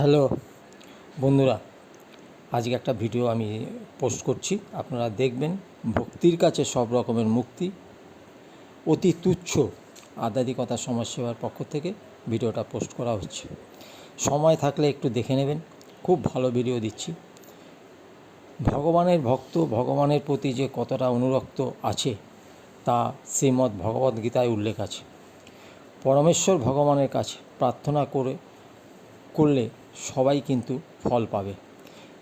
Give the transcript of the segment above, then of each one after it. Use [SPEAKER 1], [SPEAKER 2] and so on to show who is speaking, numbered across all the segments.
[SPEAKER 1] Hello বন্ধুরা, আজকে একটা ভিডিও আমি পোস্ট করছি। আপনারা দেখবেন ভক্তির কাছে সব রকমের মুক্তি, অতি তুচ্ছ আধ্যাত্মিকতা সমাজসেবার পক্ষ থেকে ভিডিওটা পোস্ট করা হচ্ছে। সময় থাকলে একটু দেখে নেবেন, খুব ভালো ভিডিও দিচ্ছি। ভগবানের ভক্ত, ভগবানের প্রতি যে কতটা অনুরক্ত আছে, তা শ্রীমদ্ ভগবদ্গীতায় উল্লেখ আছে। পরমেশ্বর ভগবানের কাছে প্রার্থনা করে, করলে সবাই কিন্তু ফল পাবে।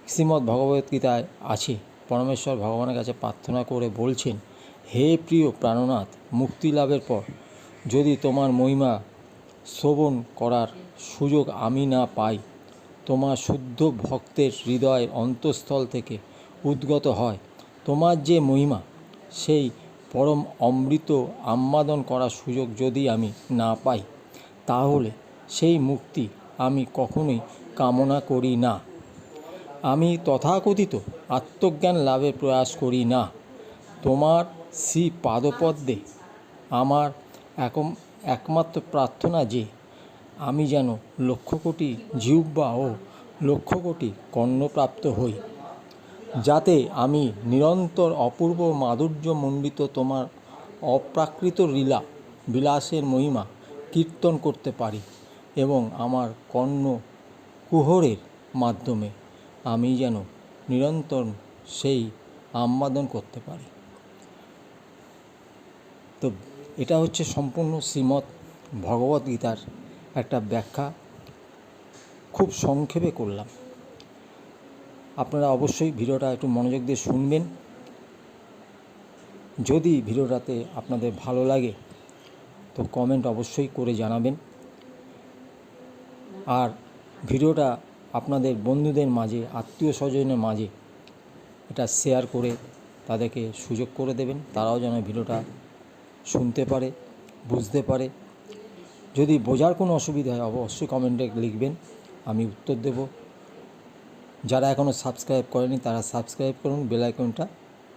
[SPEAKER 1] শ্রীমদ্ ভগবদ্গীতায় আছে, পরমেশ্বর ভগবানের কাছে প্রার্থনা করে বলছেন, হে প্রিয় প্রাণনাথ, মুক্তি লাভের পর যদি তোমার মহিমা শ্রবণ করার সুযোগ আমি না পাই, তোমার শুদ্ধ ভক্তের হৃদয়ের অন্তঃস্থল থেকে উদ্গত হয়, তোমার যে মহিমা, সেই পরম অমৃত আম্বাদন করার সুযোগ যদি আমি না পাই, তাহলে সেই মুক্তি আমি কখনোই কামনা করি না। আমি তথাকথিত আত্মজ্ঞান লাভের প্রয়াস করি না। তোমার শ্রী পাদপদ্মে আমার একম, একমাত্র প্রার্থনা যে, আমি যেন লক্ষ কোটি জিহ্বা ও লক্ষ কোটি কর্ণপ্রাপ্ত হই। যাতে আমি নিরন্তর অপূর্ব মাধুর্যমণ্ডিত তোমার অপ্রাকৃত লীলা, বিলাসের মহিমা কীর্তন করতে পারি। এবং আমার কর্ণ কুহরের মাধ্যমে আমি যেন নিরন্তর সেই আম্বাদন করতে পারি। তো এটা হচ্ছে সম্পূর্ণ শ্রীমৎ ভগবদ্গীতার একটা ব্যাখ্যা। খুব সংক্ষেপে করলাম। আপনারা অবশ্যই ভিডিওটা একটু মনোযোগ দিয়ে শুনবেন। যদি ভিডিওটাতে আপনাদের ভালো লাগে, তো কমেন্ট অবশ্যই করে জানাবেন। আর ভিডিওটা আপনাদের বন্ধুদের মাঝে, আত্মীয় স্বজনের মাঝে এটা শেয়ার করে তাদেরকে সুযোগ করে দেবেন। তারাও যেন ভিডিওটা শুনতে পারে, বুঝতে পারে। যদি বোঝার কোনো অসুবিধা হয়, অবশ্যই কমেন্টে লিখবেন, আমি উত্তর দেব। যারা এখনও সাবস্ক্রাইব করেনি, তারা সাবস্ক্রাইব করুন বেল আইকনটা